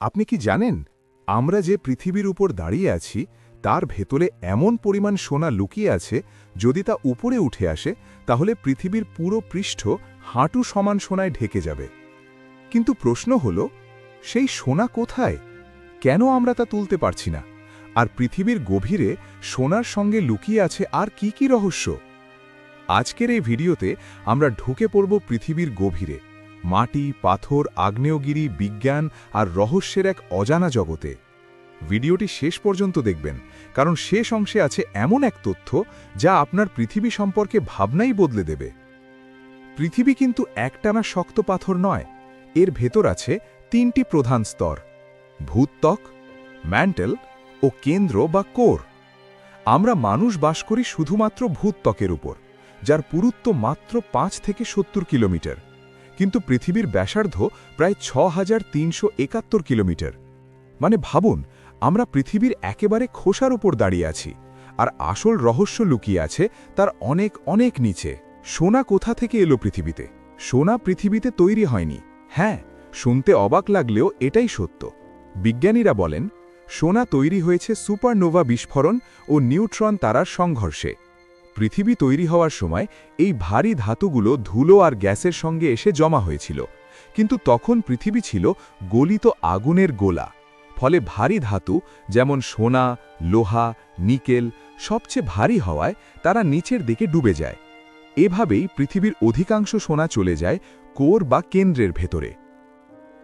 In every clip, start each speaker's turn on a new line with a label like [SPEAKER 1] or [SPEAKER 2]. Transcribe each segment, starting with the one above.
[SPEAKER 1] আপনি কি জানেন, আমরা যে পৃথিবীর উপর দাঁড়িয়ে আছি, তার ভেতরে এমন পরিমাণ সোনা লুকিয়ে আছে, যদি তা উপরে উঠে আসে, তাহলে পৃথিবীর পুরো পৃষ্ঠ হাঁটু সমান সোনায় ঢেকে যাবে। কিন্তু প্রশ্ন হল, সেই সোনা কোথায়? কেন আমরা তা তুলতে পারছি না? আর পৃথিবীর গভীরে সোনার সঙ্গে লুকিয়ে আছে আর কি কি রহস্য? আজকের এই ভিডিওতে আমরা ঢুকে পড়ব পৃথিবীর গভীরে। মাটি, পাথর, আগ্নেয়গিরি, বিজ্ঞান আর রহস্যের এক অজানা জগতে। ভিডিওটি শেষ পর্যন্ত দেখবেন, কারণ শেষ অংশে আছে এমন এক তথ্য যা আপনার পৃথিবী সম্পর্কে ভাবনাই বদলে দেবে। পৃথিবী কিন্তু একটানা শক্ত পাথর নয়, এর ভেতর আছে তিনটি প্রধান স্তর, ভূত্বক, ম্যান্টেল ও কেন্দ্র বা কোর। আমরা মানুষ বাস করি শুধুমাত্র ভূত্বকের উপর, যার পুরুত্ব মাত্র পাঁচ থেকে সত্তর কিলোমিটার। কিন্তু পৃথিবীর ব্যাসার্ধ প্রায় ছ হাজার তিনশো একাত্তর কিলোমিটার। মানে ভাবুন, আমরা পৃথিবীর একেবারে খোসার উপর দাঁড়িয়ে আছি, আর আসল রহস্য লুকিয়ে আছে তার অনেক অনেক নিচে। সোনা কোথা থেকে এলো পৃথিবীতে? সোনা পৃথিবীতে তৈরি হয়নি। হ্যাঁ শুনতে অবাক লাগলেও এটাই সত্য। বিজ্ঞানীরা বলেন, সোনা তৈরি হয়েছে সুপারনোভা বিস্ফোরণ ও নিউট্রন তারার সংঘর্ষে। পৃথিবী তৈরি হওয়ার সময় এই ভারী ধাতুগুলো ধুলো আর গ্যাসের সঙ্গে এসে জমা হয়েছিল। কিন্তু তখন পৃথিবী ছিল গলিত আগুনের গোলা। ফলে ভারী ধাতু, যেমন সোনা, লোহা, নিকেল, সবচেয়ে ভারী হওয়ায় তারা নিচের দিকে ডুবে যায়। এভাবেই পৃথিবীর অধিকাংশ সোনা চলে যায় কোর বা কেন্দ্রের ভেতরে।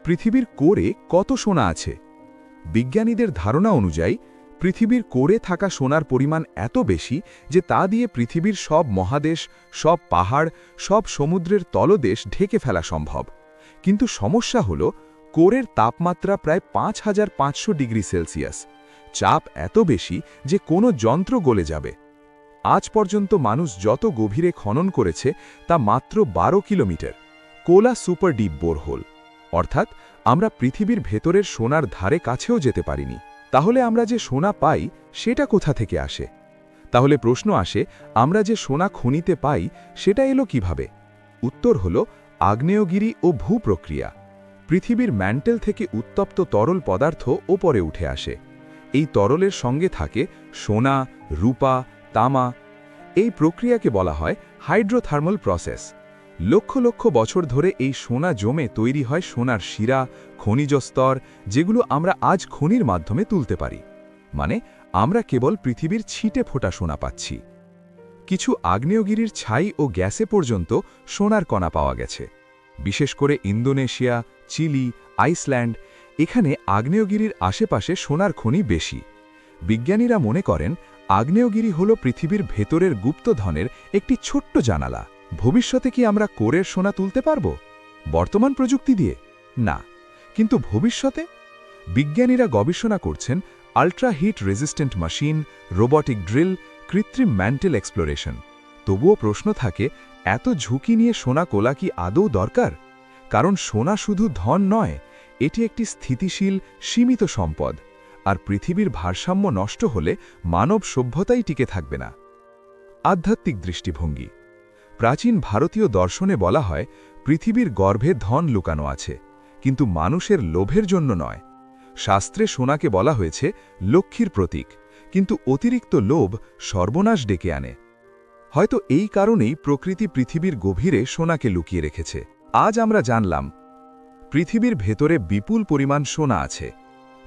[SPEAKER 1] পৃথিবীর কোরে কত সোনা আছে? বিজ্ঞানীদের ধারণা অনুযায়ী পৃথিবীর কোরে থাকা সোনার পরিমাণ এত বেশি যে তা দিয়ে পৃথিবীর সব মহাদেশ, সব পাহাড়, সব সমুদ্রের তলদেশ ঢেকে ফেলা সম্ভব। কিন্তু সমস্যা হল, কোরের তাপমাত্রা প্রায় পাঁচ হাজার পাঁচশো ডিগ্রি সেলসিয়াস। চাপ এত বেশি যে কোনো যন্ত্র গলে যাবে। আজ পর্যন্ত মানুষ যত গভীরে খনন করেছে, তা মাত্র বারো kilometre. Kola super deep borehole. অর্থাৎ আমরা পৃথিবীর ভেতরের সোনার ধারে কাছেও যেতে পারিনি। তাহলে আমরা যে সোনা পাই, সেটা কোথা থেকে আসে? তাহলে প্রশ্ন আসে, আমরা যে সোনা খনিতে পাই, সেটা এলো কীভাবে? উত্তর হল, আগ্নেয়গিরি ও ভূপ্রক্রিয়া। পৃথিবীর ম্যান্টেল থেকে উত্তপ্ত তরল পদার্থ ওপরে উঠে আসে। এই তরলের সঙ্গে থাকে সোনা, রূপা, তামা। এই প্রক্রিয়াকে বলা হয় হাইড্রোথার্মাল প্রসেস। লক্ষ লক্ষ বছর ধরে এই সোনা জমে তৈরি হয় সোনার শিরা, খনিজ স্তর, যেগুলো আমরা আজ খনির মাধ্যমে তুলতে পারি। মানে আমরা কেবল পৃথিবীর ছিটে ফোটা সোনা পাচ্ছি। কিছু আগ্নেয়গিরির ছাই ও গ্যাসে পর্যন্ত সোনার কণা পাওয়া গেছে। বিশেষ করে ইন্দোনেশিয়া, চিলি, আইসল্যান্ড, এখানে আগ্নেয়গিরির আশেপাশে সোনার খনি বেশি। বিজ্ঞানীরা মনে করেন, আগ্নেয়গিরি হল পৃথিবীর ভেতরের গুপ্তধনের একটি ছোট্ট জানালা। ভবিষ্যতে কি আমরা কোরের সোনা তুলতে পারব? বর্তমান প্রযুক্তি দিয়ে? না। কিন্তু ভবিষ্যতে? বিজ্ঞানীরা গবেষণা করছেন ultra heat resistant machine robotic drill কৃত্রিম ম্যান্টেল এক্সপ্লোরেশন তবুও প্রশ্ন থাকে, এত ঝুঁকি নিয়ে সোনা কোলা কি আদৌ দরকার? কারণ সোনা শুধু ধন নয়, এটি একটি স্থিতিশীল, সীমিত সম্পদ। আর পৃথিবীর ভারসাম্য নষ্ট হলে মানব সভ্যতাই টিকে থাকবে না। আধ্যাত্মিক দৃষ্টিভঙ্গি। প্রাচীন ভারতীয় দর্শনে বলা হয়, পৃথিবীর গর্ভে ধন লুকানো আছে, কিন্তু মানুষের লোভের জন্য নয়। শাস্ত্রে সোনাকে বলা হয়েছে, লক্ষ্মীর প্রতীক, কিন্তু অতিরিক্ত লোভ সর্বনাশ ডেকে আনে। হয়তো এই কারণেই প্রকৃতি পৃথিবীর গভীরে সোনাকে লুকিয়ে রেখেছে। আজ আমরা জানলাম, পৃথিবীর ভেতরে বিপুল পরিমাণ সোনা আছে,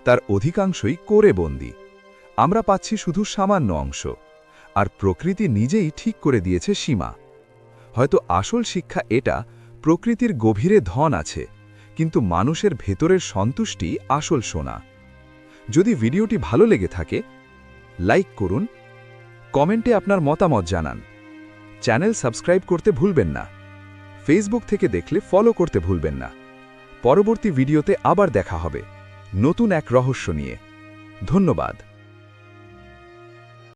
[SPEAKER 1] তার অধিকাংশই কোরে বন্দি। আমরা পাচ্ছি শুধু সামান্য অংশ, আর প্রকৃতি নিজেই ঠিক করে দিয়েছে সীমা। হয়তো আসল শিক্ষা এটা, প্রকৃতির গভীরে ধন আছে, কিন্তু মানুষের ভেতরের সন্তুষ্টি আসল সোনা। যদি ভিডিওটি ভালো লেগে থাকে, লাইক করুন, কমেন্টে আপনার মতামত জানান। চ্যানেল সাবস্ক্রাইব করতে ভুলবেন না। ফেসবুক থেকে দেখলে ফলো করতে ভুলবেন না। পরবর্তী ভিডিওতে আবার দেখা হবে। নতুন এক রহস্য নিয়ে। ধন্যবাদ।